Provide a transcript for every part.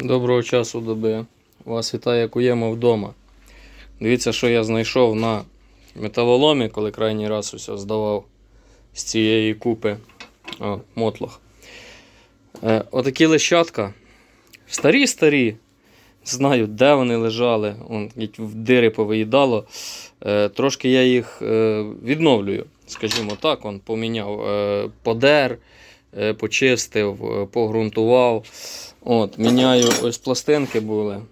Доброго часу доби. Вас вітає Куєма вдома. Дивіться, що я знайшов на металоломі, коли крайній раз усе здавав з цієї купи О, мотлох. Е, отакі лещатка. Старі-старі. Знаю, де вони лежали. Он, в дири повиїдало. Е, трошки я їх е, відновлюю. Скажімо так, он поміняв е, подер, почистив, е, погрунтував. От, міняю ось пластинки були.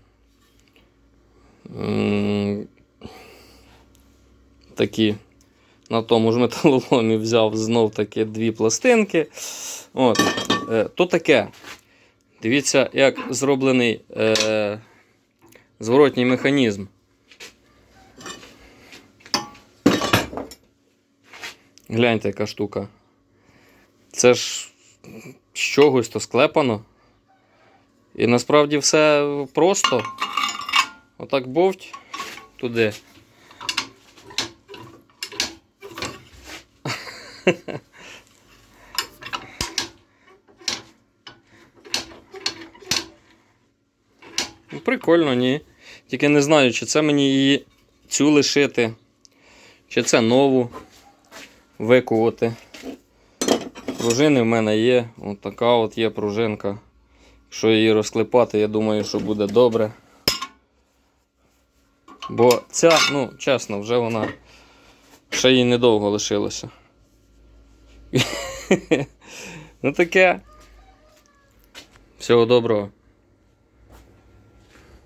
Такі. На тому ж металоломі взяв знов таки дві пластинки. От. Е, то таке. Дивіться, як зроблений е, зворотній механізм. Гляньте, яка штука. Це ж з чогось то склепано. І насправді все просто. Отак бовть туди. Ну, Прикольно, ні. Тільки не знаю, чи це мені її цю лишити, чи це нову викувати. Пружини в мене є. Ось така от є пружинка. Якщо її розклепати, я думаю, що буде добре. Бо ця, ну, чесно, вже вона ще їй недовго лишилося. ну таке. Всього доброго.